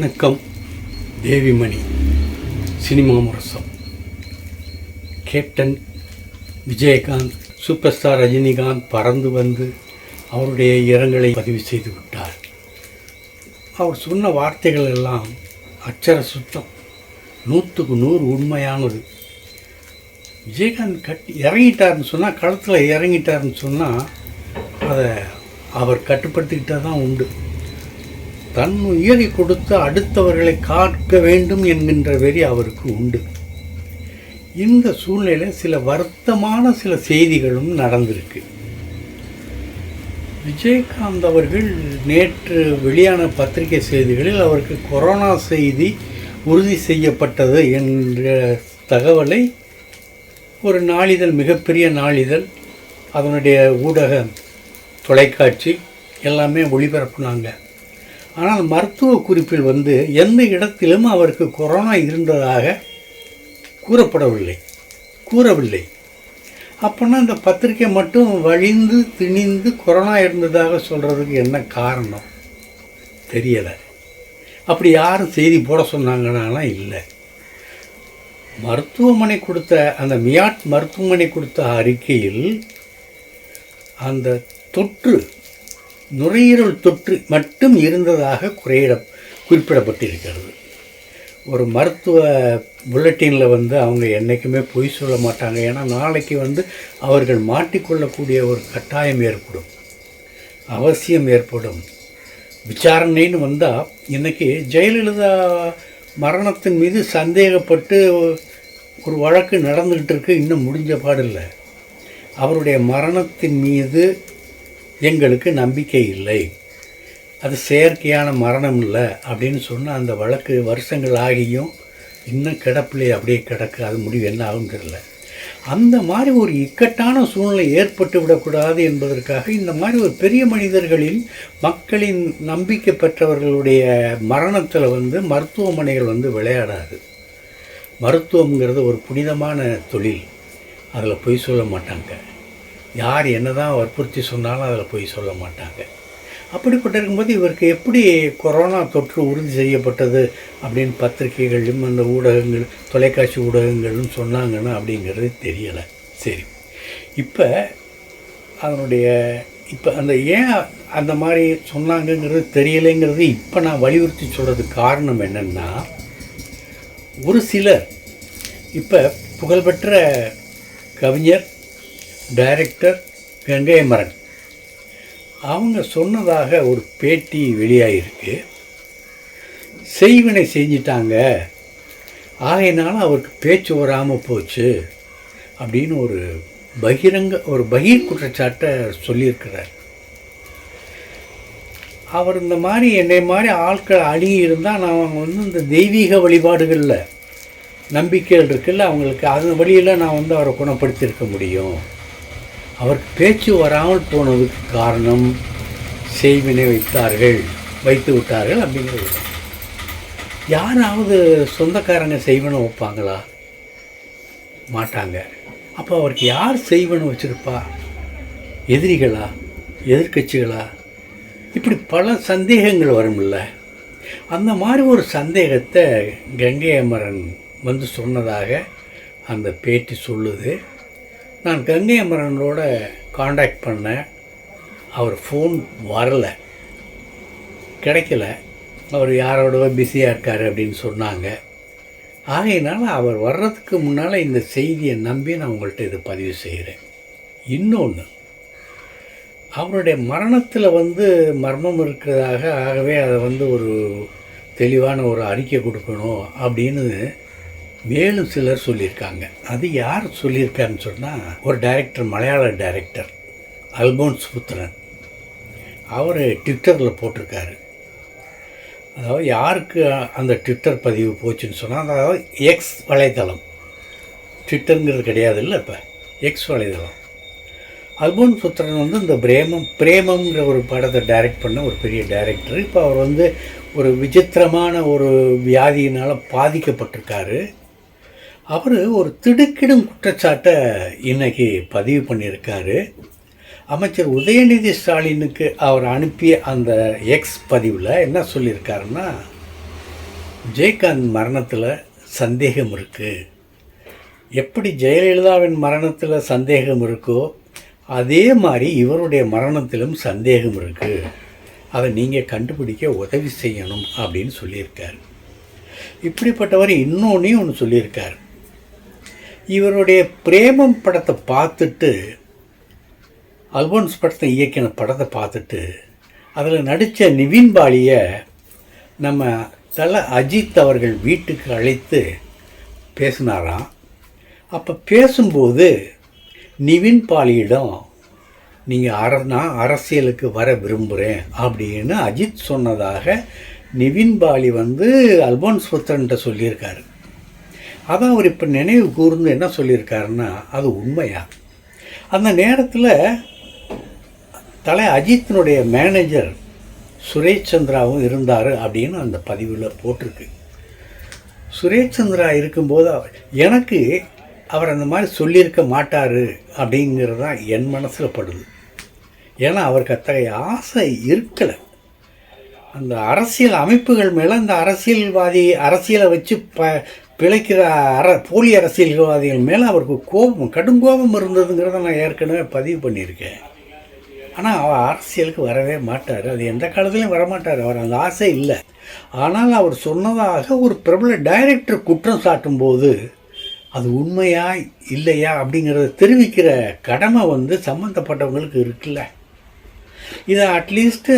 வணக்கம். Devimani cinema Murasam. Captain Vijayakanth super star Rajinikanth பறந்து வந்து அவருடைய இரங்கலை பதிவு செய்து விட்டார். அவர் சொன்ன வார்த்தைகள் எல்லாம் அச்சர சுத்தம் நூற்றுக்கு நூறு உண்மையானது. விஜயகாந்த் கட்டி இறங்கிட்டாருன்னு சொன்னால் களத்தில் இறங்கிட்டாருன்னு சொன்னால் அதை அவர் கட்டுப்படுத்திக்கிட்டால் தான் உண்டு. தன் உயிரை கொடுத்து அடுத்தவர்களை காக்க வேண்டும் என்கின்ற வெறி அவருக்கு உண்டு. இந்த சூழ்நிலையில் சில வருத்தமான சில செய்திகளும் நடந்திருக்கு. விஜயகாந்த் அவர்கள் நேற்று வெளியான பத்திரிகை செய்திகளில் அவருக்கு கொரோனா செய்தி உறுதி செய்யப்பட்டது என்ற தகவலை ஒரு நாளிதழ் மிகப்பெரிய நாளிதழ் அதனுடைய ஊடக தொலைக்காட்சி எல்லாமே ஒளிபரப்புனாங்க. ஆனால் மருத்துவ குறிப்பில் வந்து எந்த இடத்திலும் அவருக்கு கொரோனா இருந்ததாக கூறப்படவில்லை. கூறவில்லை. அப்போனா இந்த பத்திரிக்கை மட்டும் வழிந்து திணிந்து கொரோனா இருந்ததாக சொல்கிறதுக்கு என்ன காரணம்? தெரியலை. அப்படி யாரும் செய்தி போட சொன்னாங்கன்னா இல்லை. மருத்துவமனை கொடுத்த அந்த மியாட் மருத்துவமனை கொடுத்த அறிக்கையில் அந்த தொற்று நுரையீரல் தொற்று மட்டும் இருந்ததாக குறையிட குறிப்பிடப்பட்டிருக்கிறது. ஒரு மருத்துவ புல்லட்டினில் வந்து அவங்க என்றைக்குமே பொய் சொல்ல மாட்டாங்க. ஏன்னா நாளைக்கு வந்து அவர்கள் மாட்டிக்கொள்ளக்கூடிய ஒரு கட்டாயம் ஏற்படும். அவசியம் ஏற்படும். விசாரணைன்னு வந்தால் இன்றைக்கி ஜெயலலிதா மரணத்தின் மீது சந்தேகப்பட்டு ஒரு வழக்கு நடந்துக்கிட்டு இருக்கு. இன்னும் முடிஞ்ச பாடில்லை. அவருடைய மரணத்தின் மீது எங்களுக்கு நம்பிக்கை இல்லை. அது செயற்கையான மரணம் இல்லை அப்படின்னு சொன்னால் அந்த வழக்கு வருஷங்கள் ஆகியும் இன்னும் கிடப்பிலே அப்படியே கிடக்கு. அது முடிவு என்ன ஆகும் தெரியல. அந்த மாதிரி ஒரு இக்கட்டான சூழ்நிலை ஏற்பட்டு விடக்கூடாது என்பதற்காக இந்த மாதிரி ஒரு பெரிய மனிதர்களில் மக்களின் நம்பிக்கை பெற்றவர்களுடைய மரணத்தில் வந்து மருத்துவமனைகள் வந்து விளையாடாது. மருத்துவங்கிறது ஒரு புனிதமான தொழில். அதில் பொய் சொல்ல மாட்டாங்க. யார் என்னதான் வற்புறுத்தி சொன்னாலும் அதில் போய் சொல்ல மாட்டாங்க. அப்படிப்பட்ட இருக்கும்போது இவருக்கு எப்படி கொரோனா தொற்று உறுதி செய்யப்பட்டது அப்படின்னு பத்திரிகைகளிலும் அந்த ஊடகங்கள் தொலைக்காட்சி ஊடகங்களும் சொன்னாங்கன்னு அப்படிங்கிறது தெரியலை. சரி. இப்போ அதனுடைய இப்போ அந்த ஏன் அந்த மாதிரி சொன்னாங்கங்கிறது தெரியலைங்கிறது இப்போ நான் வலியுறுத்தி சொல்கிறதுக்கு காரணம் என்னென்னா ஒரு சிலர் இப்போ புகழ்பெற்ற கவிஞர் டைரக்டர் கங்கை மரன் அவங்க சொன்னதாக ஒரு பேட்டி வெளியாகிருக்கு செய்வினை செஞ்சிட்டாங்க. ஆகையினால அவருக்கு பேச்சு வராமல் போச்சு அப்படின்னு ஒரு பகிரங்க ஒரு பகிர் குற்றச்சாட்டை சொல்லியிருக்கிறார். அவர் இந்த மாதிரி என்னை மாதிரி ஆட்கள் அணுகி இருந்தால் நான் அவங்க வந்து இந்த தெய்வீக வழிபாடுகளில் நம்பிக்கைகள் இருக்குல்ல அவங்களுக்கு அது வழியில் நான் வந்து அவரை குணப்படுத்தியிருக்க முடியும். அவர் பேச்சு வராமல் போனதுக்கு காரணம் செய்வினை வைத்தார்கள் வைத்து விட்டார்கள் அப்படிங்கிறது. யாராவது சொந்தக்காரங்க செய்வனை வைப்பாங்களா? மாட்டாங்க. அப்போ அவருக்கு யார் செய்வனை வச்சுருப்பா? எதிரிகளா? எதிர்கட்சிகளா இப்படி பல சந்தேகங்கள் வரும்ல. அந்த மாதிரி ஒரு சந்தேகத்தை கங்கை அமரன் வந்து சொன்னதாக அந்த பேட்டி சொல்லுது. நான் கங்கை அமரனோட காண்டாக்ட் பண்ணேன். அவர் ஃபோன் வரலை. கிடைக்கல. அவர் யாரோட பிஸியாக இருக்கார் அப்படின்னு சொன்னாங்க. ஆகையினால அவர் வர்றதுக்கு முன்னால் இந்த செய்தியை நம்பி நான் உங்கள்கிட்ட இதை பதிவு செய்கிறேன் இன்னொன்று அவருடைய மரணத்தில் வந்து மர்மம் இருக்கிறதாக ஆகவே அதை வந்து ஒரு தெளிவான ஒரு அறிக்கை கொடுக்கணும் அப்படின்னு மேலும் சிலர் சொல்லியிருக்காங்க. அது யார் சொல்லியிருக்காருன்னு சொன்னால் ஒரு டைரக்டர் மலையாள டைரக்டர் அல்போன்ஸ் புத்திரன். அவர் ட்விட்டரில் போட்டிருக்காரு. அதாவது யாருக்கு அந்த ட்விட்டர் பதிவு போச்சுன்னு சொன்னால் அதாவது எக்ஸ் வலைதளம் ட்விட்டருங்கிறது கிடையாது இல்லை இப்போ. எக்ஸ் வலைதளம் அல்போன் புத்திரன் வந்து இந்த பிரேமம் பிரேமம்ங்கிற ஒரு படத்தை டைரக்ட் பண்ண ஒரு பெரிய டைரக்டர் இப்போ அவர் வந்து ஒரு விசித்திரமான ஒரு வியாதியினால் பாதிக்கப்பட்டிருக்காரு. அவர் ஒரு திடுக்கிடும் குற்றச்சாட்டை இன்னைக்கு பதிவு பண்ணியிருக்காரு. அமைச்சர் உதயநிதி ஸ்டாலினுக்கு அவர் அனுப்பிய அந்த எக்ஸ் பதிவில் என்ன சொல்லியிருக்காருன்னா ஜெயகாந்த் மரணத்தில் சந்தேகம் இருக்குது எப்படி ஜெயலலிதாவின் மரணத்தில் சந்தேகம் இருக்கோ அதே மாதிரி இவருடைய மரணத்திலும் சந்தேகம் இருக்குது அதை நீங்கள் கண்டுபிடிக்க உதவி செய்யணும் அப்படின்னு சொல்லியிருக்கார். இப்படிப்பட்டவர் இன்னொன்னே ஒன்று சொல்லியிருக்கார். இவருடைய பிரேமம் படத்தை பார்த்துட்டு அல்போன்ஸ் படத்தை இயக்கின படத்தை பார்த்துட்டு அதில் நடித்த நிவின் பாலியை நம்ம தல அஜித் அவர்கள் வீட்டுக்கு அழைத்து பேசினாராம். அப்போ பேசும்போது நிவின் பாலியிடம் நீங்கள் அர நான் அரசியலுக்கு வர விரும்புகிறேன் அப்படின்னு அஜித் சொன்னதாக நிவின் பாலி வந்து அல்போன்ஸ் புத்திரன்ட்ட சொல்லியிருக்காரு. அதான் அவர் இப்போ நினைவு கூர்ந்து என்ன சொல்லியிருக்காருன்னா அது உண்மையா? அந்த நேரத்தில் தலை அஜித்தினுடைய மேனேஜர் சுரேஷ் சந்திராவும் இருந்தார் அப்படின்னு அந்த பதிவில் போட்டிருக்கு. சுரேஷ் சந்திரா இருக்கும்போது அவர் எனக்கு அவர் அந்த மாதிரி சொல்லியிருக்க மாட்டார் அப்படிங்கிறது தான் என் மனசில் படுது. ஏன்னா அவருக்கு அத்தகைய ஆசை இருக்கலை. அந்த அரசியல் அமைப்புகள் மேலே அந்த அரசியல்வாதி அரசியலை வச்சு ப பிழைக்கிற அற போலி அரசியல்வாதிகள் மேலே அவருக்கு கோபம் கடும் கோபம் இருந்ததுங்கிறத நான் ஏற்கனவே பதிவு பண்ணியிருக்கேன். ஆனால் அவர் அரசியலுக்கு வரவே மாட்டார். அது எந்த காலத்துலையும் வரமாட்டார். அவர் அந்த ஆசை இல்லை. ஆனால் அவர் சொன்னதாக ஒரு பிரபல டைரக்டர் குற்றம் சாட்டும்போது அது உண்மையா இல்லையா அப்படிங்கிறத தெரிவிக்கிற கடமை வந்து சம்மந்தப்பட்டவங்களுக்கு இருக்குல்ல. இதை அட்லீஸ்ட்டு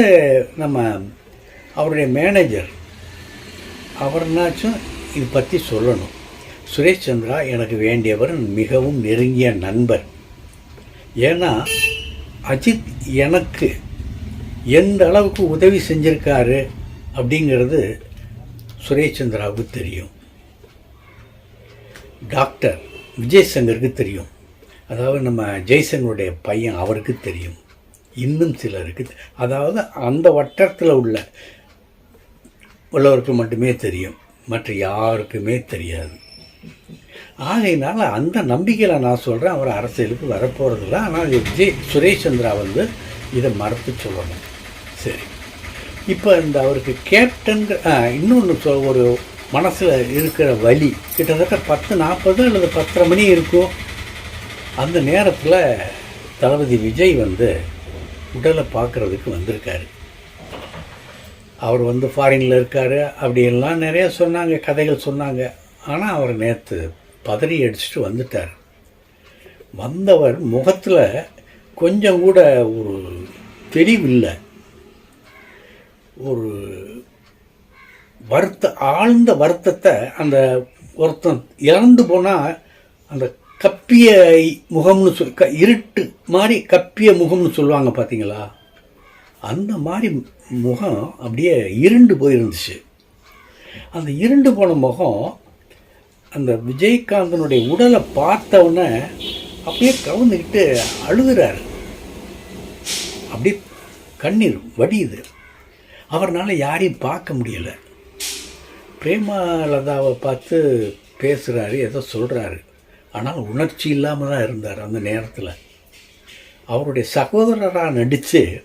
நம்ம அவருடைய மேனேஜர் அவர்னாச்சும் இது பற்றி சொல்லணும். சுரேஷ் சந்திரா எனக்கு வேண்டியவர் மிகவும் நெருங்கிய நண்பர். ஏன்னா அஜித் எனக்கு எந்த அளவுக்கு உதவி செஞ்சுருக்காரு அப்படிங்கிறது சுரேஷ் சந்திராவுக்கு தெரியும். டாக்டர் விஜய் சங்கருக்கு தெரியும். அதாவது நம்ம ஜெய்சங்கருடைய பையன் அவருக்கு தெரியும். இன்னும் சிலருக்கு அதாவது அந்த வட்டத்தில் உள்ள உள்ளவருக்கு மட்டுமே தெரியும். மற்ற யாருக்குமே தெரியாது. ஆகையினால அந்த நம்பிக்கையில் நான் சொல்கிறேன் அவர் அரசியலுக்கு வரப்போகிறதில்ல ஆனால் விஜய் சுரேஷ் சந்திரா வந்து இதை மறத்து சொல்லணும். சரி. இப்போ இந்த அவருக்கு கேப்டன்கிற இன்னொன்று சொ ஒரு மனசில் இருக்கிற வழி கிட்டத்தட்ட பத்து நாற்பது அல்லது பத்தரை மணி இருக்கும். அந்த நேரத்தில் தளபதி விஜய் வந்து உடலை பார்க்குறதுக்கு வந்திருக்காரு. அவர் வந்து ஃபாரினில் இருக்கார் அப்படின்லாம் நிறைய சொன்னாங்க கதைகள் சொன்னாங்க. ஆனால் அவர் நேற்று பதறி அடிச்சுட்டு வந்துட்டார். வந்தவர் முகத்தில் கொஞ்சம் கூட ஒரு தெளிவில்லை ஒரு வருத்த ஆழ்ந்த வருத்தத்தை அந்த ஒருத்தன் இறந்து போனால் அந்த கப்பிய முகம்னு சொல் க இருட்டு மாதிரி கப்பிய முகம்னு சொல்லுவாங்க பார்த்தீங்களா அந்த மாதிரி முகம் அப்படியே இருண்டு போயிருந்துச்சு. அந்த இருண்டு போன முகம் அந்த விஜயகாந்தனுடைய உடலை பார்த்தவுடனே அப்படியே கவுந்துக்கிட்டு அழுகிறார். அப்படியே கண்ணீர் வடியுது. அவர்னால் யாரையும் பார்க்க முடியலை. பிரேமலதாவை பார்த்து பேசுகிறாரு ஏதோ சொல்கிறாரு ஆனால் உணர்ச்சி இல்லாமல் தான் இருந்தார் அந்த நேரத்தில். அவருடைய சகோதரராக நடித்து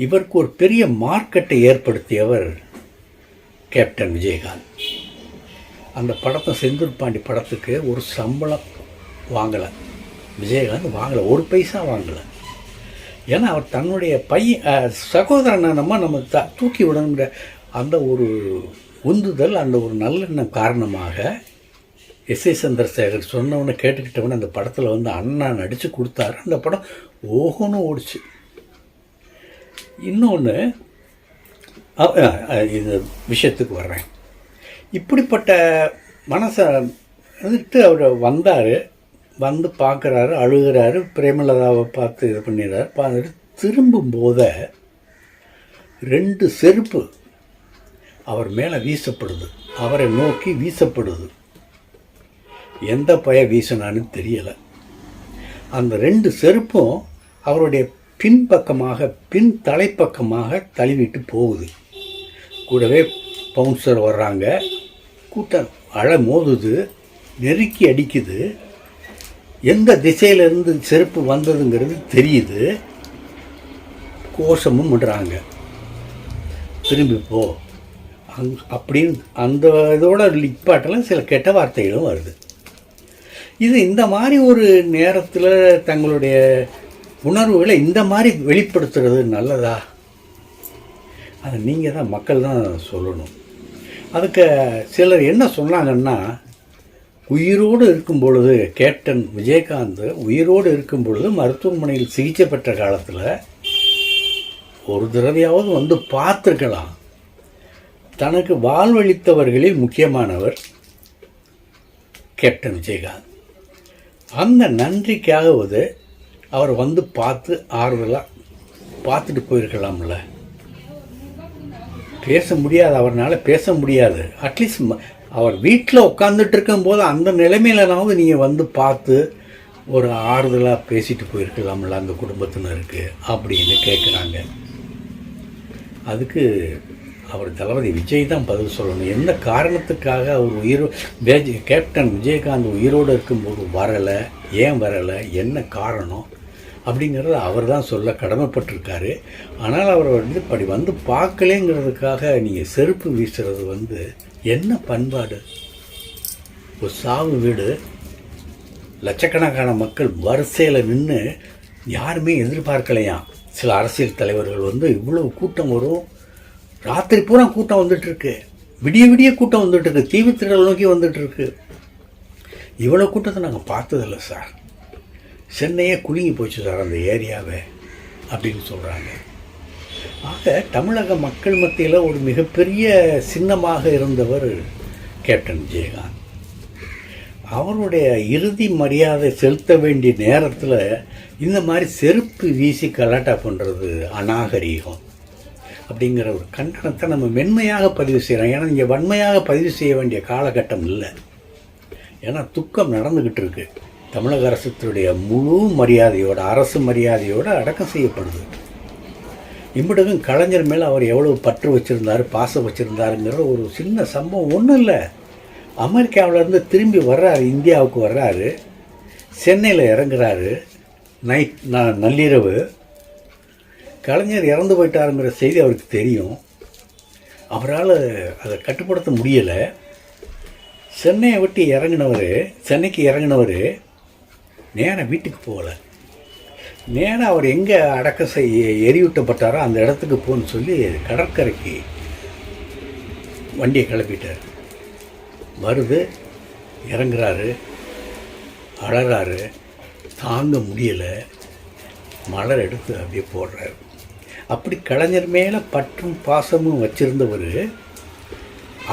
இவருக்கு ஒரு பெரிய மார்க்கெட்டை ஏற்படுத்தியவர் கேப்டன் விஜயகாந்த். அந்த படத்தை செந்தூர் பாண்டி படத்துக்கு ஒரு சம்பளம் வாங்கலை. விஜயகாந்த் வாங்கலை ஒரு பைசா வாங்கலை. ஏன்னா அவர் தன்னுடைய பையன் அஹ், சகோதரனை நம்ம நம்ம த தூக்கி விடணுங்கிற அந்த ஒரு உந்துதல் அந்த ஒரு நல்லெண்ணம் காரணமாக எஸ் ஏ சந்திரசேகர் சொன்னவனை கேட்டுக்கிட்டவன அந்த படத்தில் வந்து அண்ணா நடித்து கொடுத்தாரு. அந்த படம் ஓஹோன்னு ஓடிச்சு. இன்னொன்று இந்த விஷயத்துக்கு வர்றேன். இப்படிப்பட்ட மனசை வந்துட்டு அவர் வந்தார் வந்து பார்க்குறாரு அழுகிறாரு பிரேமலதாவை பார்த்து இது பண்ணிடுறாரு பார்த்துட்டு திரும்பும் போத ரெண்டு செருப்பு அவர் மேலே வீசப்படுது. அவரை நோக்கி வீசப்படுது. எந்த பய வீசினான்னு தெரியலை. அந்த ரெண்டு செருப்பும் அவருடைய பின்பக்கமாக பின் தலைப்பக்கமாக தழுவிட்டு போகுது. கூடவே பவுன்சர் வர்றாங்க. கூட்டம் அழ மோதுது நெருக்கி அடிக்குது. எந்த திசையிலேருந்து செருப்பு வந்ததுங்கிறது தெரியுது. கோஷமும் பண்ணுறாங்க திரும்பி போ. அங் அப்படின்னு அந்த இதோட லிப்பாட்டெல்லாம் சில கெட்ட வார்த்தைகளும் வருது. இது இந்த மாதிரி ஒரு நேரத்தில் தங்களுடைய உணர்வுகளை இந்த மாதிரி வெளிப்படுத்துறது நல்லதா? அது நீங்கள் தான் மக்கள் தான் சொல்லணும். அதுக்கு சிலர் என்ன சொன்னாங்கன்னா உயிரோடு இருக்கும் பொழுது கேப்டன் விஜயகாந்த் உயிரோடு இருக்கும் பொழுது மருத்துவமனையில் சிகிச்சை பெற்ற காலத்தில் ஒரு தடவையாவது வந்து பார்த்துருக்கலாம். தனக்கு வாழ்வளித்தவர்களில் முக்கியமானவர் கேப்டன் விஜயகாந்த். அந்த நன்றிக்காகவது அவர் வந்து பார்த்து ஆறுதலாக பார்த்துட்டு போயிருக்கலாம்ல. பேச முடியாது அவர்னால பேச முடியாது. அட்லீஸ்ட் அவர் வீட்டில் உட்காந்துட்டு இருக்கும்போது அந்த நிலைமையிலனாவது நீங்கள் வந்து பார்த்து ஒரு ஆறுதலாக பேசிட்டு போயிருக்கலாம்ல அந்த குடும்பத்தினருக்கு அப்படின்னு கேட்குறாங்க அதுக்கு அவர் தளபதி விஜய் தான் பதில் சொல்லணும். எந்த காரணத்துக்காக அவர் உயிர் கேப்டன் விஜயகாந்த் உயிரோடு இருக்கும்போது வரலை ஏன் வரலை என்ன காரணம்? அப்படிங்கிறத அவர் தான் சொல்ல கடமைப்பட்டிருக்காரு. ஆனால் அவர் வந்து இப்படி வந்து பார்க்கலேங்கிறதுக்காக நீங்கள் செருப்பு வீசுறது வந்து என்ன பண்பாடு? ஒரு சாவு வீடு. லட்சக்கணக்கான மக்கள் வரிசையில் நின்று யாருமே எதிர்பார்க்கலையாம் சில அரசியல் தலைவர்கள் வந்து இவ்வளவு கூட்டம் வரும். ராத்திரி பூரா கூட்டம் வந்துட்டுருக்கு. விடிய விடிய கூட்டம் வந்துட்டுருக்கு. தீவு திடல் நோக்கி வந்துட்டுருக்கு. இவ்வளோ கூட்டத்தை நாங்கள் பார்த்ததில்ல சார். சென்னையே குலுங்கி போச்சு சார் அந்த ஏரியாவை அப்படின்னு சொல்கிறாங்க ஆக தமிழக மக்கள் மத்தியில் ஒரு மிகப்பெரிய சின்னமாக இருந்தவர் கேப்டன் விஜயகாந்த் அவருடைய இறுதி மரியாதை செலுத்த வேண்டிய நேரத்தில் இந்த மாதிரி செருப்பு வீசி கலாட்டா பண்ணுறது அநாகரீகம் அப்படிங்கிற ஒரு கண்டனத்தை நம்ம மென்மையாக பதிவு செய்கிறோம் ஏன்னா இங்கே வன்மையாக பதிவு செய்ய வேண்டிய காலகட்டம் இல்லை. ஏன்னா துக்கம் நடந்துக்கிட்டு இருக்குது தமிழக அரசுடைய முழு மரியாதையோட அரசு மரியாதையோடு அடக்கம் செய்யப்படுது. இம்பிடக்கும் கலைஞர் மேலே அவர் எவ்வளோ பற்று வச்சுருந்தார் பாசம் வச்சுருந்தாருங்கிற ஒரு சின்ன சம்பவம் ஒன்றும் இல்லை. அமெரிக்காவிலேருந்து திரும்பி வர்றாரு இந்தியாவுக்கு வர்றாரு சென்னையில் இறங்குறாரு நைட் நான் நள்ளிரவு. கலைஞர் இறந்து போயிட்டாருங்கிற செய்தி அவருக்கு தெரியும். அவரால் அதை கட்டுப்படுத்த முடியலை. சென்னையை விட்டு இறங்கினவர் சென்னைக்கு இறங்கினவர் நேராக வீட்டுக்கு போகலை. நேராக அவர் எங்கே அடக்கம் செய்ய எரியூட்டப்பட்டாரோ அந்த இடத்துக்கு போன்னு சொல்லி கடற்கரைக்கு வண்டியை கிளப்பிட்டார். வருது இறங்குறாரு அழறாரு தாங்க முடியலை. மலர் எடுத்து அப்படியே போடுறாரு. அப்படி கலைஞர் மேலே பற்றும் பாசமும் வச்சுருந்தவர்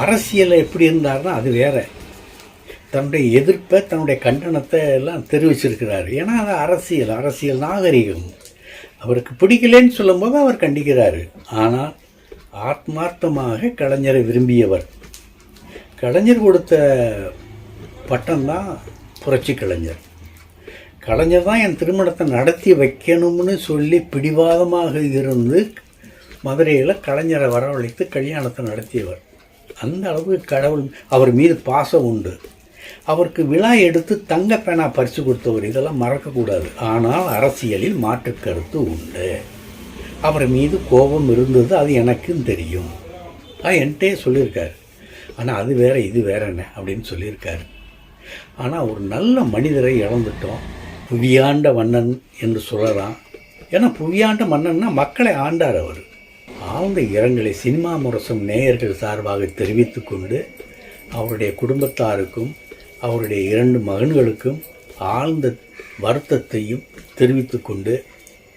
அரசியலில் எப்படி இருந்தார்னா அது வேறு. தன்னுடைய எதிர்ப்பை தன்னுடைய கண்டனத்தை எல்லாம் தெரிவிச்சிருக்கிறார். ஏன்னா அது அரசியல் அரசியல் நாகரிகம். அவருக்கு பிடிக்கலன்னு சொல்லும்போது அவர் கண்டிக்கிறார். ஆனால் ஆத்மார்த்தமாக கலைஞரை விரும்பியவர். கலைஞர் கொடுத்த பட்டம்தான் புரட்சி கலைஞர். கலைஞர் தான் என் திருமணத்தை நடத்தி வைக்கணும்னு சொல்லி பிடிவாதமாக இருந்து மதுரையில் கலைஞரை வரவழைத்து கல்யாணத்தை நடத்தியவர். அந்த அளவுக்கு கடவுள் அவர் மீது பாசம் உண்டு. அவருக்கு விழா எடுத்து தங்க பேனா பரிசு கொடுத்தவர் இதெல்லாம் மறக்கக்கூடாது. ஆனால் அரசியலில் மாற்று கருத்து உண்டு. அவர் மீது கோபம் இருந்தது அது எனக்கும் தெரியும். அது என்கிட்டே சொல்லியிருக்காரு. ஆனால் அது வேற இது வேற என்ன அப்படின்னு சொல்லியிருக்காரு. ஆனால் ஒரு நல்ல மனிதரை இழந்துட்டோம். புவியாண்ட மன்னன் என்று சொல்லலாம். ஏன்னா புவியாண்ட மன்னன்னா மக்களை ஆண்டார் அவர். ஆழ்ந்த இரங்கலை சினிமா முரசும் நேயர்கள் சார்பாக தெரிவித்து கொண்டு அவருடைய குடும்பத்தாருக்கும் அவருடைய இரண்டு மகன்களுக்கும் ஆழ்ந்த வருத்தத்தையும் தெரிவித்து கொண்டு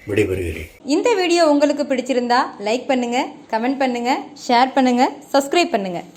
விடைபெறுகிறேன். இந்த வீடியோ உங்களுக்கு பிடிச்சிருந்தா லைக் பண்ணுங்கள் கமெண்ட் பண்ணுங்கள் ஷேர் பண்ணுங்கள் சப்ஸ்கிரைப் பண்ணுங்கள்